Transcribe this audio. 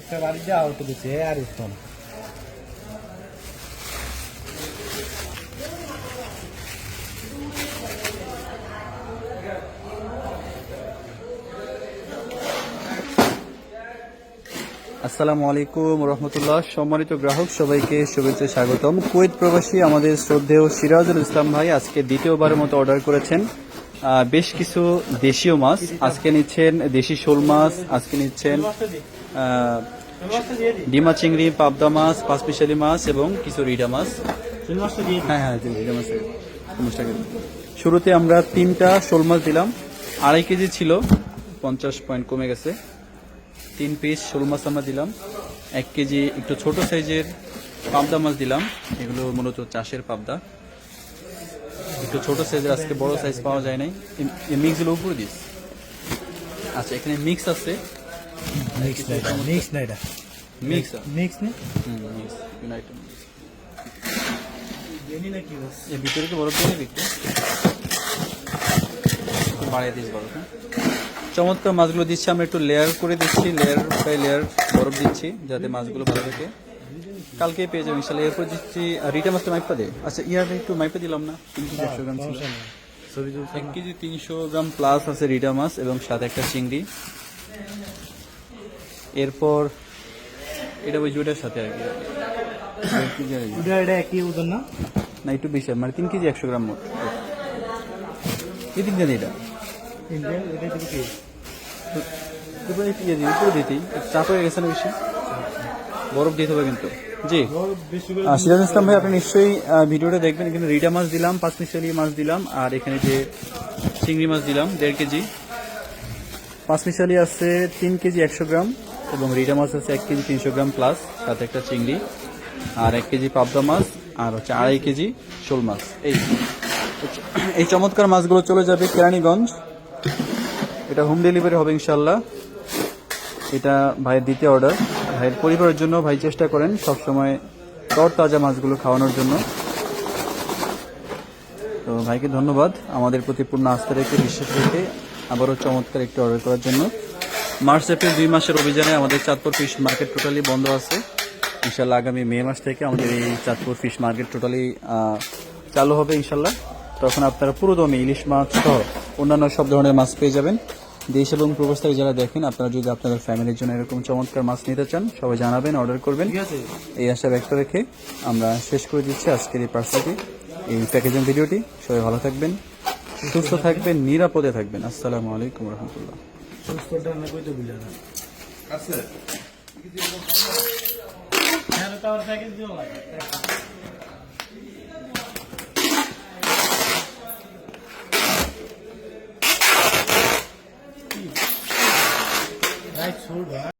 একটা আউট দিচ্ছে আর আসসালামু আলাইকুম রহমতুল্লাহ। সম্মানিত গ্রাহক, সবাইকে শুভেচ্ছা স্বাগতম। কুয়েত প্রবাসী আমাদের শ্রদ্ধেয় সিরাজুল ইসলাম ভাই আজকে দ্বিতীয়বারের মতো অর্ডার করেছেন। বেশ কিছু দেশীয় মাছ। আজকে নিচ্ছেন দেশি শোল মাছ, আজকে নিচ্ছেন ডিমা চিংড়ি, পাবদা মাছ, পাঁচমিশালি মাছ এবং কিছু রিডা মাছ। হ্যাঁ হ্যাঁ শুরুতে আমরা তিনটা শোল মাছ দিলাম। আড়াই কেজি ছিল, পঞ্চাশ পয়েন্ট কমে গেছে। তিন পিস শোল মাছ আমরা দিলাম। এক কেজি একটু ছোট সাইজের পাবদা মাছ দিলাম। এগুলো মূলত চাষের পাবদা। একটু ছোট সাইজের আজকে বড় সাইজ পাওয়া যায় নাই। মিক্সগুলো উপরে দিস। আচ্ছা এখানে মিক্স আছে। মিক্স না এটা মিক্স না এটা মিক্স মিক্স নেই? মিক্স ইউনাইটেড জানি না কি বস এর ভিতরে কি বরফ দিয়ে নিবি একটু একটু বাড়িয়ে দিস বরফ হ্যাঁ। চমৎকার মাছগুলো দিচ্ছি আমরা একটু লেয়ার করে দিচ্ছি লেয়ার বাই লেয়ার বরফ দিচ্ছি যাতে মাছগুলো ভালো থাকে কালকে পেয়ে যাবেন ইনশাল্লাহ এরপর দিচ্ছি রিটা মাছটা মাইপা দে আচ্ছা ইয়ার একটু মাইপা দিলাম না? তিন কেজি একশো গ্রাম ছিল। এক কেজি তিনশো গ্রাম প্লাস আছে রিটা মাছ এবং সাথে একটা চিংড়ি। এরপর এটা ওই জুটার সাথে আর কি। কি। এটা একই ওজন না? না একটু বেশি মানে তিন কেজি একশো গ্রাম মোট। এই তিন কেজি। এটা কি উপরে একটু দিয়ে উপরে দিতে চাপ হয়ে গেছে না বেশি? বরফ দিতে হবে কিন্তু। জি। সিরাজ ইসলাম ভাই আপনি নিশ্চয়ই ভিডিওটা দেখবেন। এখানে রিডা মাছ দিলাম পাঁচ মিশালি মাছ দিলাম আর এখানে যে চিংড়ি মাছ দিলাম দেড় কেজি। পাঁচ মিশালি আছে তিন কেজি একশো গ্রাম এবং রিডা মাছ আছে এক কেজি তিনশো গ্রাম প্লাস সাথে একটা চিংড়ি আর এক কেজি পাবদা মাছ আর হচ্ছে আড়াই কেজি শোল মাছ। এই এই চমৎকার মাছগুলো চলে যাবে কেরানীগঞ্জ। এটা হোম ডেলিভারি হবে ইনশাল্লাহ এটা ভাইয়ের দ্বিতীয় অর্ডার ভাইয়ের পরিবারের জন্য ভাই চেষ্টা করেন সবসময় তর তাজা মাছগুলো খাওয়ানোর জন্য। তো ভাইকে ধন্যবাদ আমাদের প্রতি পূর্ণ আস্থা রেখে, বিশ্বাস রেখে আবারও চমৎকার একটি অর্ডার করার জন্য। মার্চ, এপ্রিল দুই মাসের অভিযানে আমাদের চাঁদপুর ফিশ মার্কেট টোটালি বন্ধ আছে। ইনশাল্লাহ আগামী মে মাস থেকে আমাদের এই চাঁদপুর ফিশ মার্কেট টোটালি চালু হবে ইনশাল্লাহ। তখন আপনারা পুরো দমে ইলিশ মাছ সহ অন্যান্য সব ধরনের মাছ পেয়ে যাবেন। দেশ এবং প্রবাস থেকে যারা দেখেন আপনারা যদি আপনাদের ফ্যামিলির জন্য এরকম চমৎকার মাছ নিতে চান সবাই জানাবেন অর্ডার করবেন। এই আশা ব্যক্ত রেখে আমরা শেষ করে দিচ্ছি আজকের এই পার্সেলটি এই প্যাকেজিং ভিডিওটি সবাই ভালো থাকবেন সুস্থ থাকবেন নিরাপদে থাকবেন। আসসালামু আলাইকুম রহমতুল্লাহ। সুস্থটা না কই বুঝা না আছে। তো আর প্যাকেজ